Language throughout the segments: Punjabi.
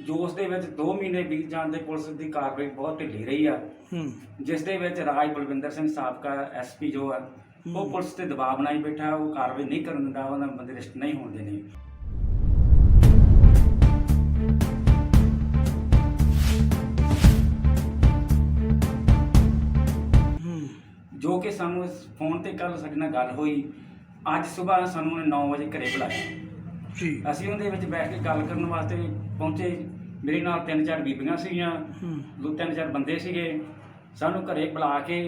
ਜੋ ਉਸ ਦੇ ਵਿੱਚ 2 ਮਹੀਨੇ ਬੀਤ ਜਾਣ ਦੇ ਪੁਲਿਸ ਦੀ ਕਾਰਵਾਈ ਬਹੁਤ ਢਿੱਲੀ ਰਹੀ ਆ। ਹੂੰ। ਜਿਸ ਦੇ ਵਿੱਚ ਰਾਜ ਬਲਵਿੰਦਰ ਸਿੰਘ ਸਾਬਕਾ ਐਸਪੀ ਜੋ ਆ ਉਹ ਪੁਲਿਸ ਤੇ ਦਬਾਅ ਬਣਾਈ ਬੈਠਾ ਉਹ ਕਾਰਵਾਈ ਨਹੀਂ ਕਰਨ ਦਿੰਦਾ ਉਹਨਾਂ ਬੰਦੇ ਰਿਸ਼ਟ ਨਹੀਂ ਹੋਣ ਦੇਣੇ। ਜੋ ਕਿ ਸਾਨੂੰ ਇਸ ਫੋਨ ਤੇ ਕੱਲ ਸਾਡੇ ਨਾਲ ਗੱਲ ਹੋਈ ਅੱਜ ਸਵੇਰ ਸਾਨੂੰ ਉਹਨੇ 9 ਵਜੇ ਘਰੇ ਬੁਲਾਇਆ। ਜੀ। ਅਸੀਂ ਉਹਦੇ ਵਿੱਚ ਬੈਠ ਕੇ ਗੱਲ ਕਰਨ ਵਾਸਤੇ ਪਹੁੰਚੇ। ਮੇਰੇ ਨਾਲ ਤਿੰਨ ਚਾਰ ਬੀਬੀਆਂ ਸੀਗੀਆਂ ਦੋ ਤਿੰਨ ਚਾਰ ਬੰਦੇ ਸੀਗੇ। ਸਾਨੂੰ ਘਰੇ ਬੁਲਾ ਕੇ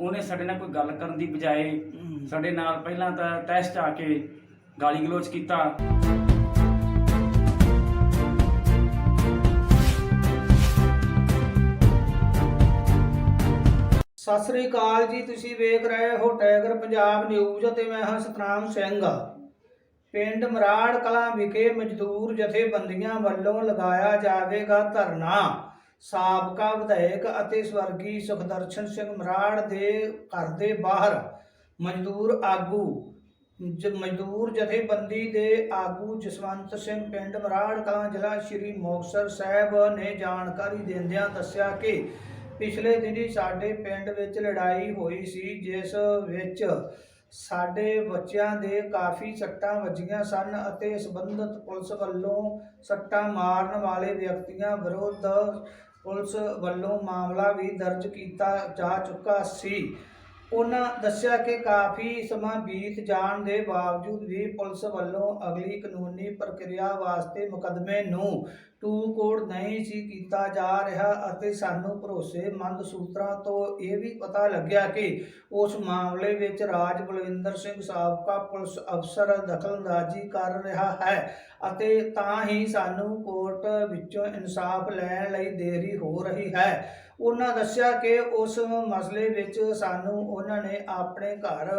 ਉਹਨੇ ਸਾਡੇ ਨਾਲ ਕੋਈ ਗੱਲ ਕਰਨ ਦੀ ਬਜਾਏ। ਸਾਡੇ ਨਾਲ ਪਹਿਲਾਂ ਤਾਂ ਟੈਸਟ ਆ ਕੇ ਗਾਲੀ ਗਲੋਚ ਕੀਤਾ। ਸਤਿ ਸ੍ਰੀ ਅਕਾਲ ਜੀ ਤੁਸੀਂ ਵੇਖ ਰਹੇ ਹੋ ਟਾਈਗਰ ਪੰਜਾਬ ਨਿਊਜ਼ ਅਤੇ ਮੈਂ ਹਾਂ ਸਤਨਾਮ ਸਿੰਘ। ਪਿੰਡ ਮਰਾੜ ਕਲਾਂ ਵਿਖੇ ਮਜ਼ਦੂਰ ਜਥੇਬੰਦੀਆਂ ਵੱਲੋਂ ਲਗਾਇਆ ਜਾਵੇਗਾ ਧਰਨਾ। ਸਾਬਕਾ ਵਿਧਾਇਕ ਅਤੇ ਸਵਰਗੀ ਸੁਖਦਰਸ਼ਨ ਸਿੰਘ ਮਰਾੜ ਦੇ ਘਰ ਦੇ ਬਾਹਰ ਮਜ਼ਦੂਰ ਆਗੂ, ਜ- ਮਜ਼ਦੂਰ ਜਥੇਬੰਦੀ ਦੇ ਆਗੂ ਜਸਵੰਤ ਸਿੰਘ ਪਿੰਡ ਮਰਾੜ ਕਲਾਂ ਜ਼ਿਲ੍ਹਾ ਸ਼੍ਰੀ ਮੁਕਤਸਰ ਸਾਹਿਬ ਨੇ ਜਾਣਕਾਰੀ ਦਿੰਦਿਆਂ ਦੱਸਿਆ ਕਿ ਪਿਛਲੇ ਦਿਨੀ ਸਾਡੇ ਪਿੰਡ ਵਿੱਚ ਲੜਾਈ ਹੋਈ ਸੀ, ਜਿਸ ਵਿੱਚ ਸਾਡੇ ਬੱਚਿਆਂ ਦੇ ਕਾਫੀ ਸੱਟਾਂ ਵੱਜੀਆਂ ਸਨ ਅਤੇ ਸੰਬੰਧਿਤ ਪੁਲਿਸ ਵੱਲੋਂ ਸੱਟਾਂ ਮਾਰਨ ਵਾਲੇ ਵਿਅਕਤੀਆਂ ਵਿਰੁੱਧ ਪੁਲਿਸ ਵੱਲੋਂ ਮਾਮਲਾ ਵੀ ਦਰਜ ਕੀਤਾ ਜਾ ਚੁੱਕਾ ਸੀ। ਉਹਨਾਂ ਦੱਸਿਆ ਕਿ ਕਾਫੀ ਸਮਾਂ ਬੀਤ ਜਾਣ ਦੇ ਬਾਵਜੂਦ ਵੀ ਪੁਲਿਸ ਵੱਲੋਂ ਅਗਲੀ ਕਾਨੂੰਨੀ ਪ੍ਰਕਿਰਿਆ ਵਾਸਤੇ ਮੁਕੱਦਮੇ ਨੂੰ ਟੂ ਕੋਡ ਨਹੀਂ ਸੀ ਕੀਤਾ ਜਾ ਰਿਹਾ ਅਤੇ ਸਾਨੂੰ ਭਰੋਸੇਮੰਦ ਸੂਤਰਾਂ ਤੋਂ ਇਹ ਵੀ ਪਤਾ ਲੱਗਿਆ ਕਿ ਉਸ ਮਾਮਲੇ ਵਿੱਚ ਰਾਜ ਬਲਵਿੰਦਰ ਸਿੰਘ ਸਾਬਕਾ ਪੁਲਿਸ ਅਫਸਰ ਦਖਲਅੰਦਾਜ਼ੀ ਕਰ ਰਿਹਾ ਹੈ ਅਤੇ ਤਾਂ ਹੀ ਸਾਨੂੰ ਕੋਰਟ ਵਿੱਚੋਂ ਇਨਸਾਫ ਲੈਣ ਲਈ ਦੇਰੀ ਹੋ ਰਹੀ ਹੈ। ਉਹਨਾਂ ਦੱਸਿਆ ਕਿ ਉਸ ਮਸਲੇ ਵਿੱਚ ਸਾਨੂੰ ਉਹਨਾਂ ਨੇ ਆਪਣੇ ਘਰ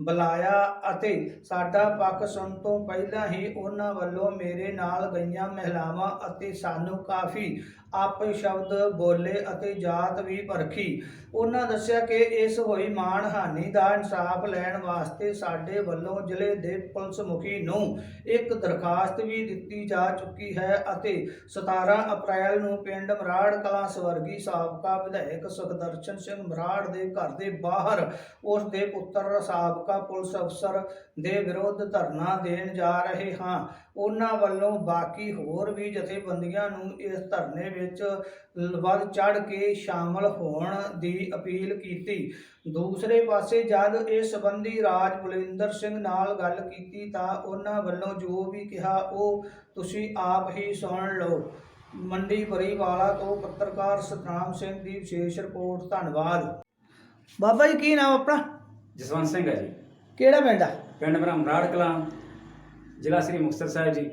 ਬੁਲਾਇਆ ਅਤੇ ਸਾਡਾ ਪੱਖ ਸੁਣ ਤੋਂ ਪਹਿਲਾਂ ਹੀ ਉਹਨਾਂ ਵੱਲੋਂ ਮੇਰੇ ਨਾਲ ਗਈਆਂ ਮਹਿਲਾਵਾਂ ਅਤੇ ਸਾਨੂੰ ਕਾਫੀ ਆਪ ਸ਼ਬਦ ਬੋਲੇ ਅਤੇ ਜਾਤ ਵੀ ਪਰਖੀ। ਉਹਨਾਂ ਦੱਸਿਆ ਕਿ ਇਸ ਹੋਈ ਮਾਣਹਾਨੀ ਦਾ ਇਨਸਾਫ ਲੈਣ ਵਾਸਤੇ ਸਾਡੇ ਵੱਲੋਂ ਜ਼ਿਲ੍ਹੇ ਦੇ ਪੁਲਿਸ ਮੁਖੀ ਨੂੰ ਇੱਕ ਦਰਖਾਸਤ ਵੀ ਦਿੱਤੀ ਜਾ ਚੁੱਕੀ ਹੈ ਅਤੇ 17 ਅਪ੍ਰੈਲ ਨੂੰ ਪਿੰਡ ਮਰਾੜ ਕਲਾਂ ਸਵਰਗੀ ਸਾਹਿਬ ਸਾਬਕਾ ਵਿਧਾਇਕ ਸੁਖਦਰਸ਼ਨ ਸਿੰਘ ਮਰਾੜ ਦੇ ਘਰ ਦੇ ਬਾਹਰ ਉਸ ਦੇ ਪੁੱਤਰ ਸਾਬਕਾ ਪੁਲਿਸ ਅਫਸਰ ਦੇ ਵਿਰੁੱਧ ਧਰਨਾ ਦੇਣ ਜਾ ਰਹੇ ਹਾਂ। ਉਹਨਾਂ ਵੱਲੋਂ ਬਾਕੀ ਹੋਰ ਵੀ ਜਥੇਬੰਦੀਆਂ ਨੂੰ ਇਸ ਧਰਨੇ ਵਿੱਚ ਵੱਧ ਚੜ ਕੇ ਸ਼ਾਮਲ ਹੋਣ ਦੀ ਅਪੀਲ ਕੀਤੀ। ਦੂਸਰੇ ਪਾਸੇ ਜਦ ਇਸ ਸੰਬੰਧੀ ਰਾਜ ਬਲਵਿੰਦਰ ਸਿੰਘ ਨਾਲ ਗੱਲ ਕੀਤੀ ਤਾਂ ਉਹਨਾਂ ਵੱਲੋਂ ਜੋ ਵੀ ਕਿਹਾ ਉਹ ਤੁਸੀਂ ਆਪ ਹੀ ਸੁਣ ਲਓ। ਮੰਡੀ ਬਰੀਵਾਲਾ ਤੋਂ ਪੱਤਰਕਾਰ ਸਤਨਾਮ ਸਿੰਘ ਦੀ ਵਿਸ਼ੇਸ਼ ਰਿਪੋਰਟ ਧੰਨਵਾਦ। ਬਾਬਾ ਜੀ ਕੀ ਨਾਮ ਆਪਣਾ? ਜਸਵੰਤ ਸਿੰਘ ਹੈ ਜੀ। ਕਿਹੜਾ ਪਿੰਡ ਆ? ਪਿੰਡ ਮੇਰਾ ਮਰਾੜ ਕਲਾਂ ਜ਼ਿਲ੍ਹਾ ਸ੍ਰੀ ਮੁਕਤਸਰ ਸਾਹਿਬ ਜੀ।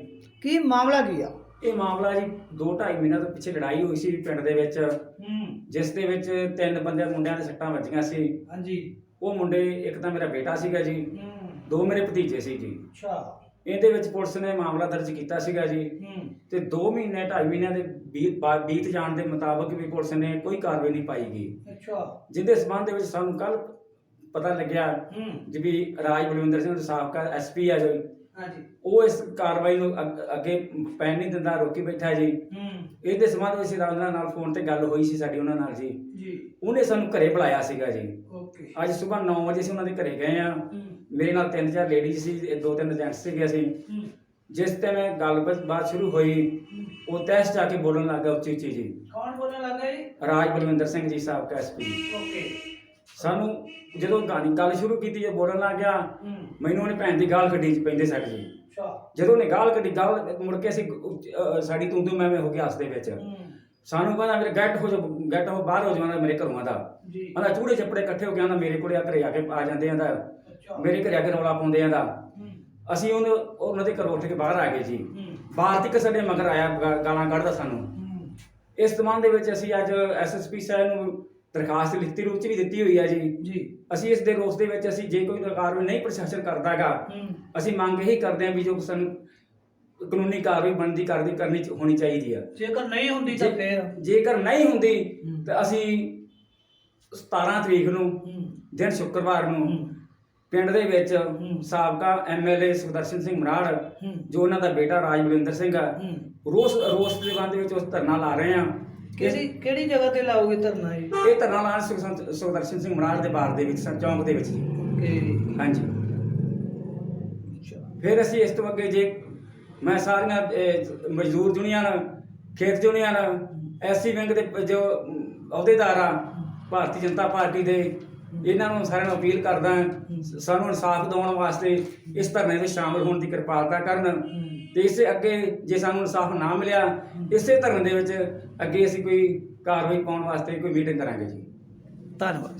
ਕੀ ਮਾਮਲਾ ਕੀ ਆ? ਇਹ ਮਾਮਲਾ ਜੀ 2.5 ਮਹੀਨਿਆਂ ਤੋਂ ਪਿੱਛੇ ਲੜਾਈ ਹੋਈ ਸੀ ਪਿੰਡ ਦੇ ਵਿੱਚ। ਹੂੰ। ਜਿਸ ਦੇ ਵਿੱਚ ਤਿੰਨ ਬੰਦੇ ਮੁੰਡਿਆਂ ਦੇ ਸੱਟਾਂ ਵੱਜੀਆਂ ਸੀ। ਹਾਂਜੀ। ਉਹ ਮੁੰਡੇ ਇੱਕ ਤਾਂ ਮੇਰਾ ਬੇਟਾ ਸੀਗਾ ਜੀ। ਹੂੰ। ਦੋ ਮੇਰੇ ਭਤੀਜੇ ਸੀ ਜੀ। ਅੱਛਾ। ਇਹਦੇ ਵਿੱਚ ਪੁਲਿਸ ਨੇ ਮਾਮਲਾ ਦਰਜ ਕੀਤਾ ਸੀਗਾ ਜੀ। ਹੂੰ। ਤੇ 2 ਮਹੀਨੇ 2.5 ਮਹੀਨਿਆਂ ਦੇ ਬੀਤ ਬਾ- ਬੀਤ ਜਾਣ ਦੇ ਮੁਤਾਬਕ ਵੀ ਪੁਲਿਸ ਨੇ ਕੋਈ ਕਾਰਵਾਈ ਨਹੀਂ ਪਾਈ ਗਈ। ਅੱਛਾ। ਜਿਹਦੇ ਸਬੰਧ ਦੇ ਵਿੱਚ ਸਾਨੂੰ ਕੱਲ ਪਤਾ ਲੱਗਿਆ ਹੂੰ। ਜੀ ਵੀ ਰਾਜ ਬਲਵਿੰਦਰ ਸਿੰਘ ਸਾਬਕਾ ਐਸਪੀ ਆ ਜੀ ਹਾਂਜੀ। ਉਹ ਇਸ ਕਾਰਵਾਈ ਨੂੰ ਅੱਗ- ਅੱਗੇ ਪੈਣ ਨਹੀਂ ਦਿੰਦਾ ਰੋਕੀ ਬੈਠਾ ਜੀ। ਹੂੰ। ਇਹਦੇ ਸਬੰਧ ਵਿੱਚ ਰਾਜਨਾ ਨਾਲ ਫੋਨ ਤੇ ਗੱਲ ਹੋਈ ਸੀ ਸਾਡੀ ਉਹਨਾਂ ਨਾਲ ਜੀ। ਜੀ। ਉਹਨੇ ਸਾਨੂੰ ਘਰੇ ਬੁਲਾਇਆ ਸੀਗਾ ਜੀ। ਓਕੇ। ਅੱਜ ਸਵੇਰ 9 ਵਜੇ ਅਸੀਂ ਉਹਨਾਂ ਦੇ ਘਰੇ ਗਏ ਆ ਹੂੰ। ਮੇਰੇ ਨਾਲ ਤਿੰਨ ਚਾਰ ਲੇਡੀਜ਼ ਸੀ ਇਹ ਦੋ ਤਿੰਨ ਜੈਂਟਸ ਸੀਗੇ ਅਸੀਂ। ਹੂੰ। ਜਿਸ ਤੇ ਮੈਂ ਗੱਲਬਾਤ ਬਾਤ ਸ਼ੁਰੂ ਹੋਈ ਉਹ ਤੈਸ ਜਾ ਕੇ ਬੋਲਣ ਲੱਗਾ ਉੱਚੀ ਉੱਚੀ ਜੀ। ਕੌਣ ਬੋਲਣ ਲੱਗਾ ਜੀ? ਰਾਜ ਬਲਵਿੰਦਰ ਸਿੰਘ ਜੀ ਸਾਬਕਾ ਐਸਪੀ ਓਕੇ। ਸਾਨੂੰ ਜਦੋਂ ਗਾਣੀ ਗੱਲ ਸ਼ੁਰੂ ਕੀਤੀ ਜੇ ਬੋਲਣ ਲੱਗ ਗਿਆ ਹੂੰ। ਮੈਨੂੰ ਉਹਨੇ ਭੈਣ ਦੀ ਗਾਲ ਕੱਢੀ ਚ ਪੈਂਦੇ ਸੱਟ ਜੀ। ਅੱਛਾ। ਜਦੋਂ ਉਹਨੇ ਗਾਲ ਕੱਢੀ ਗਾਲ ਮੁੜ ਕੇ ਅਸੀਂ ਅਹ, ਸਾਡੀ ਤੂੰ ਤੂੰ ਮੈਂ ਮੈਂ ਹੋ ਗਿਆ ਹੱਸ ਦੇ ਵਿੱਚ। ਹੂੰ। ਸਾਨੂੰ ਕਹਿੰਦਾ ਮੇਰੇ ਗੈਟ ਹੋ ਜਾ ਗੈਟ ਹੋ ਬਾਹਰ ਹੋ ਜਾਣਾ ਮੇਰੇ ਘਰੋਂ ਦਾ ਜੀ। ਆਂਦਾ ਚੂੜੇ ਚੱਪੜੇ ਇਕੱਠੇ ਹੋ ਕੇ ਆਂਦਾ ਮੇਰੇ ਕੋਲੇ ਆ ਘਰੇ ਆ ਕੇ ਆ ਜਾਂਦੇ ਆਂਦਾ। ਅੱਛਾ। ਮੇਰੇ ਘਰੇ ਆ ਕੇ ਰੌਲਾ ਪਾਉਂਦੇ ਆਂਦਾ। ਹੂੰ। ਅਸੀਂ ਉਹਨੇ ਉਹਨਾਂ ਦੇ ਘਰੋਂ ਉੱਠ ਕੇ ਬਾਹਰ ਆ ਗਏ ਜੀ। ਹੂੰ। ਬਾਹਰ ਤੱਕ ਸਾਡੇ ਮਗਰ ਆਇਆ ਗਾ- ਗਾਲਾਂ ਕੱਢਦਾ ਸਾਨੂੰ। ਹੂੰ। ਇਸ ਸਬੰਧ ਦੇ ਵਿੱਚ ਅਸੀਂ ਅੱਜ ਐਸਐਸਪੀ ਸਾਹਿਬ ਨੂੰ ਦਰਖਾਸਤ ਲਿਖਤੀ ਰੂਪ ਚ ਵੀ ਦਿੱਤੀ ਹੋਈ ਆ ਜੀ। ਜੀ। ਅਸੀਂ ਇਸ ਦੇ ਰੋਸ ਦੇ ਵਿੱਚ ਅਸੀਂ ਜੇ ਕੋਈ ਕਾਰਵਾਈ ਨਹੀਂ ਪ੍ਰਸ਼ਾਸਨ ਕਰਦਾਗਾ ਹੂੰ। ਅਸੀਂ ਮੰਗ ਇਹੀ ਕਰਦੇ ਹਾਂ ਵੀ ਜੋ ਸਾਨੂੰ ਕਾਨੂੰਨੀ ਕਾਰਵਾਈ ਬਣਦੀ ਕਰਦੀ ਕਰਨੀ ਚ- ਹੋਣੀ ਚਾਹੀਦੀ ਆ। ਜੇਕਰ ਨਹੀਂ ਹੁੰਦੀ ਤਾਂ ਫੇਰ? ਜੇਕਰ ਨਹੀਂ ਹੁੰਦੀ ਹੂੰ। ਤਾਂ ਅਸੀਂ 17 ਤਰੀਕ ਨੂੰ ਹੂੰ। ਦਿਨ ਸ਼ੁੱਕਰਵਾਰ ਨੂੰ ਹੂੰ। ਪਿੰਡ ਦੇ ਵਿੱਚ ਸਾਬਕਾ ਐਮਐਲਏ ਸੁਖਦਰਸ਼ਨ ਸਿੰਘ ਮਰਾੜ ਹੂੰ। ਜੋ ਉਹਨਾਂ ਦਾ ਬੇਟਾ ਰਾਜ ਬਲਿੰਦਰ ਸਿੰਘ ਆ ਹੂੰ। ਰੋਸ ਰੋਸ ਦੇ ਬੰਦ ਵਿੱਚ ਉਸ ਧਰਨਾ ਲਾ ਰਹੇ ਆ। ਕਿਹੜੀ ਕਿਹੜੀ ਜਗ੍ਹਾ ਤੇ ਲਾਓਗੇ ਧਰਨਾ ਜੀ ਇਹ ਧਰਨਾ ਲਾਣ ਸੁਖ- ਸੁਖਦਰਸ਼ਨ ਸਿੰਘ ਮਰਾੜ ਦੇ ਬਾਰ ਦੇ ਵਿੱਚ ਸਰ ਚੌਂਕ ਦੇ ਵਿੱਚ ਜੀ। ਕਿ ਹਾਂਜੀ। ਫਿਰ ਅਸੀਂ ਇਸ ਤੋਂ ਅੱਗੇ ਜੇ ਮੈਂ ਸਾਰੀਆਂ ਮਜ਼ਦੂਰ ਯੂਨੀਅਨ ਖੇਤ ਯੂਨੀਅਨ ਐਸਸੀ ਵਿੰਗ ਦੇ ਜੋ ਅਹੁਦੇਦਾਰ ਆ ਭਾਰਤੀ ਜਨਤਾ ਪਾਰਟੀ ਦੇ ਇਹਨਾਂ ਨੂੰ ਸਾਰਿਆਂ ਨੂੰ ਅਪੀਲ ਕਰਦਾ ਸਾਨੂੰ ਇਨਸਾਫ ਦਿਵਾਉਣ ਵਾਸਤੇ ਇਸ ਧਰਨੇ ਵਿੱਚ ਸ਼ਾਮਲ ਹੋਣ ਦੀ ਕਿਰਪਾਲਤਾ ਕਰਨ। ਤੇ ਇਸੇ ਅੱਗੇ ਜੇ ਸਾਨੂੰ ਇਨਸਾਫ ਨਾ ਮਿਲਿਆ ਇਸੇ ਧਰਨੇ ਦੇ ਵਿੱਚ ਅੱਗੇ ਅਸੀਂ ਕੋਈ ਕਾਰਵਾਈ ਪਾਉਣ ਵਾਸਤੇ ਕੋਈ ਮੀਟਿੰਗ ਕਰਾਂਗੇ ਜੀ। ਧੰਨਵਾਦ।